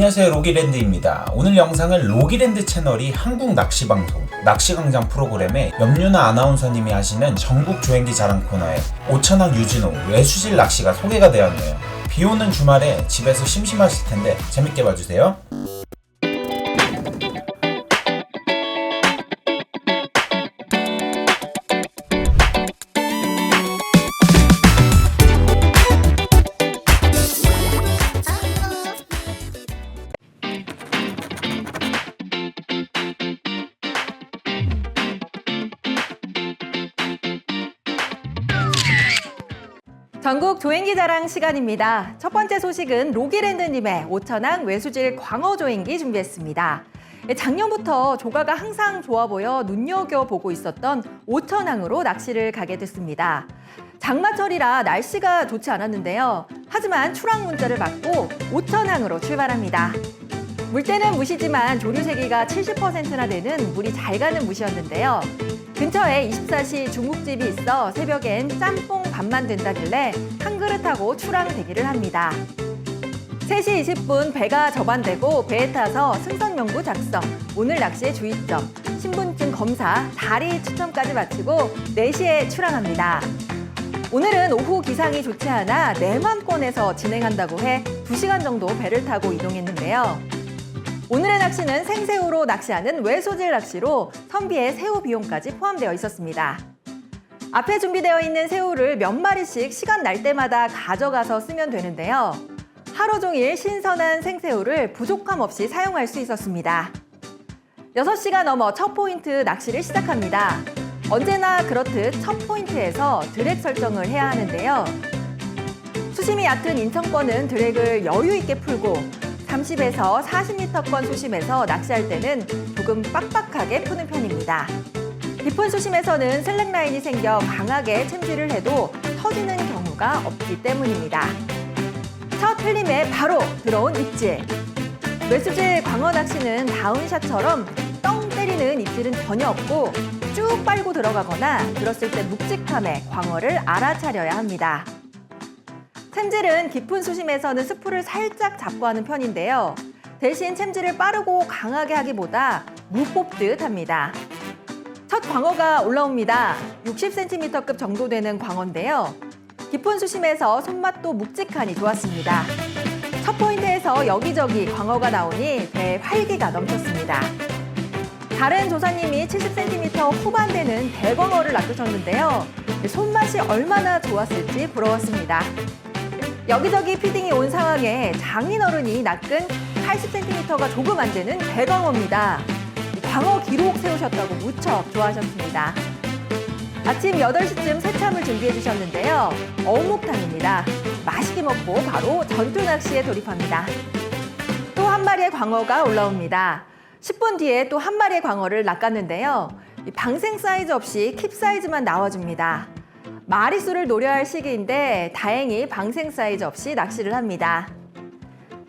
안녕하세요 로기랜드입니다. 오늘 영상은 로기랜드 채널이 한국 낚시 방송 낚시광장 프로그램에 염유나 아나운서님이 하시는 전국 조행기 자랑 코너에 오천항 유진호 외수질 낚시가 소개가 되었네요. 비 오는 주말에 집에서 심심하실 텐데 재밌게 봐주세요. 전국 조행기 자랑 시간입니다. 첫 번째 소식은 로기랜드님의 오천항 외수질 광어 조행기 준비했습니다. 예, 작년부터 조가가 항상 좋아 보여 눈여겨보고 있었던 오천항으로 낚시를 가게 됐습니다. 장마철이라 날씨가 좋지 않았는데요. 하지만 출항 문자를 받고 오천항으로 출발합니다. 물때는 무시지만 조류 세기가 70%나 되는 물이 잘 가는 무시였는데요. 근처에 24시 중국집이 있어 새벽엔 짬뽕 밥만 된다길래 한 그릇하고 출항 대기를 합니다. 3시 20분 배가 접안되고 배에 타서 승선명부 작성, 오늘 낚시의 주의점, 신분증 검사, 다리 추첨까지 마치고 4시에 출항합니다. 오늘은 오후 기상이 좋지 않아 내만권에서 진행한다고 해 2시간 정도 배를 타고 이동했는데요. 오늘의 낚시는 생새우로 낚시하는 외소질 낚시로 선비의 새우 비용까지 포함되어 있었습니다. 앞에 준비되어 있는 새우를 몇 마리씩 시간 날 때마다 가져가서 쓰면 되는데요. 하루 종일 신선한 생새우를 부족함 없이 사용할 수 있었습니다. 6시가 넘어 첫 포인트 낚시를 시작합니다. 언제나 그렇듯 첫 포인트에서 드랙 설정을 해야 하는데요. 수심이 얕은 인천권은 드랙을 여유 있게 풀고 30에서 40m권 수심에서 낚시할 때는 조금 빡빡하게 푸는 편입니다. 깊은 수심에서는 슬랙 라인이 생겨 강하게 챔질을 해도 터지는 경우가 없기 때문입니다. 첫 틀림에 바로 들어온 입질. 외수질 광어 낚시는 다운샷처럼 떵 때리는 입질은 전혀 없고 쭉 빨고 들어가거나 들었을 때 묵직함에 광어를 알아차려야 합니다. 챔질은 깊은 수심에서는 스프를 살짝 잡고 하는 편인데요. 대신 챔질을 빠르고 강하게 하기보다 무 뽑듯 합니다. 첫 광어가 올라옵니다. 60cm급 정도 되는 광어인데요. 깊은 수심에서 손맛도 묵직하니 좋았습니다. 첫 포인트에서 여기저기 광어가 나오니 배에 활기가 넘쳤습니다. 다른 조사님이 70cm 후반 되는 대광어를 낚으셨는데요. 손맛이 얼마나 좋았을지 부러웠습니다. 여기저기 피딩이 온 상황에 장인어른이 낚은 80cm가 조금 안 되는 대광어입니다. 광어 기록 세우셨다고 무척 좋아하셨습니다. 아침 8시쯤 새참을 준비해 주셨는데요. 어묵탕입니다. 맛있게 먹고 바로 전투 낚시에 돌입합니다. 또 한 마리의 광어가 올라옵니다. 10분 뒤에 또 한 마리의 광어를 낚았는데요. 이 방생 사이즈 없이 킵 사이즈만 나와줍니다. 마리수를 노려야 할 시기인데 다행히 방생 사이즈 없이 낚시를 합니다.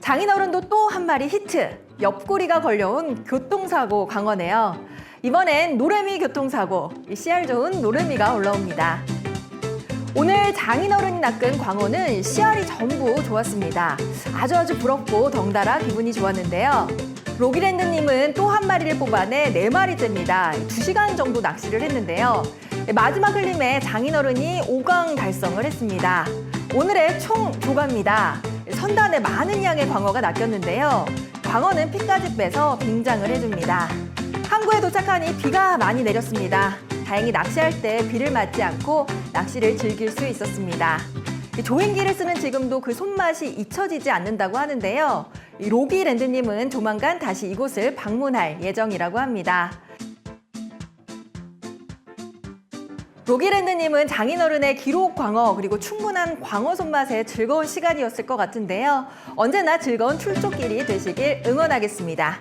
장인어른도 또 한 마리 히트. 옆구리가 걸려온 교통사고 광어네요. 이번엔 노래미 교통사고, 이 씨알 좋은 노래미가 올라옵니다. 오늘 장인어른이 낚은 광어는 씨알이 전부 좋았습니다. 아주 아주 부럽고 덩달아 기분이 좋았는데요. 로기랜드님은 또 한 마리를 뽑아내 네 마리째입니다. 두 시간 정도 낚시를 했는데요. 마지막 흘림에 장인어른이 5강 달성을 했습니다. 오늘의 총 조가입니다. 선단에 많은 양의 광어가 낚였는데요. 광어는 피까지 빼서 빙장을 해줍니다. 항구에 도착하니 비가 많이 내렸습니다. 다행히 낚시할 때 비를 맞지 않고 낚시를 즐길 수 있었습니다. 이 조행기를 쓰는 지금도 그 손맛이 잊혀지지 않는다고 하는데요. 이 로기랜드님은 조만간 다시 이곳을 방문할 예정이라고 합니다. 로기랜드님은 장인어른의 기록 광어 그리고 충분한 광어 손맛에 즐거운 시간이었을 것 같은데요. 언제나 즐거운 출조길이 되시길 응원하겠습니다.